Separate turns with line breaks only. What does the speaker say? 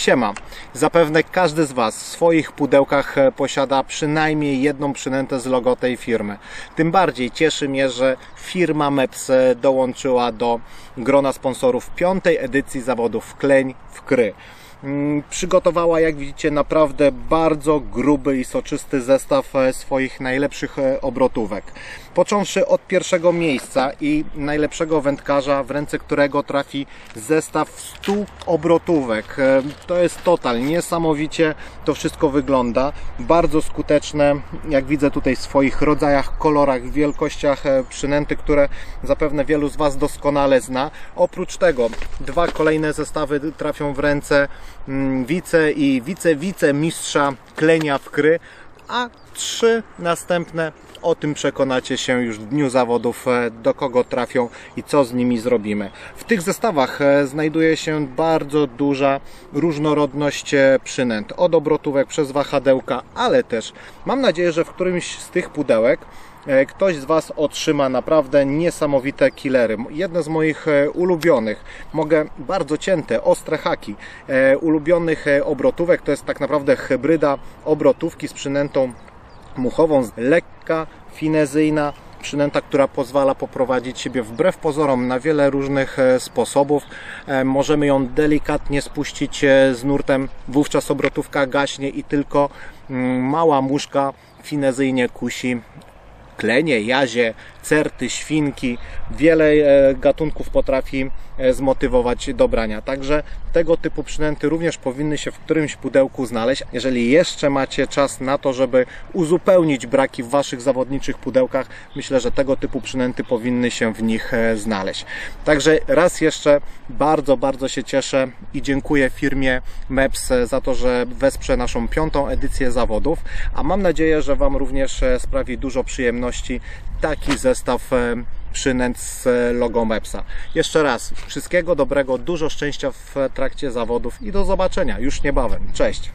Siema. Zapewne każdy z Was w swoich pudełkach e, posiada przynajmniej jedną przynętę z logo tej firmy. Tym bardziej cieszy mnie, że firma MEPS e, dołączyła do grona sponsorów piątej edycji zawodów Kleń w Kry. Mm, Przygotowała, jak widzicie, naprawdę bardzo gruby i soczysty zestaw e, swoich najlepszych obrotówek. Począwszy od pierwszego miejsca i najlepszego wędkarza, w ręce którego trafi zestaw 100 obrotówek. E, To jest total, niesamowicie to wszystko wygląda. Bardzo skuteczne, jak widzę tutaj w swoich rodzajach, kolorach, wielkościach e, przynęty, które zapewne wielu z Was doskonale zna. Oprócz tego dwa kolejne zestawy trafią w ręce mm, wice i wice-wice mistrza klenia w kry, a trzy następne o tym przekonacie się już w dniu zawodów, e, do kogo trafią i co z nimi zrobimy. W tych zestawach e, znajduje się bardzo duża różnorodność e, przynęt, od obrotówek przez wahadełka, ale też mam nadzieję, że w którymś z tych pudełek ktoś z Was otrzyma naprawdę niesamowite killery. Jedne z moich ulubionych, mogę bardzo cięte, ostre haki, ulubionych obrotówek to jest tak naprawdę hybryda obrotówki z przynętą muchową, lekka, finezyjna, przynęta, która pozwala poprowadzić siebie wbrew pozorom na wiele różnych e, sposobów. E, Możemy ją delikatnie spuścić e, z nurtem, wówczas obrotówka gaśnie i tylko mm, mała muszka finezyjnie kusi klenie, jazie, certy, świnki. Wiele e, gatunków potrafi e, zmotywować do brania. Także tego typu przynęty również powinny się w którymś pudełku znaleźć. Jeżeli jeszcze macie czas na to, żeby uzupełnić braki w Waszych zawodniczych pudełkach, myślę, że tego typu przynęty powinny się w nich e, znaleźć. Także raz jeszcze bardzo, bardzo się cieszę i dziękuję firmie MEPS za to, że wesprze naszą piątą edycję zawodów, a mam nadzieję, że Wam również sprawi dużo przyjemności taki zestaw e, przynęt z e, logo MEPSa. Jeszcze raz, wszystkiego dobrego, dużo szczęścia w trakcie zawodów i do zobaczenia już niebawem. Cześć!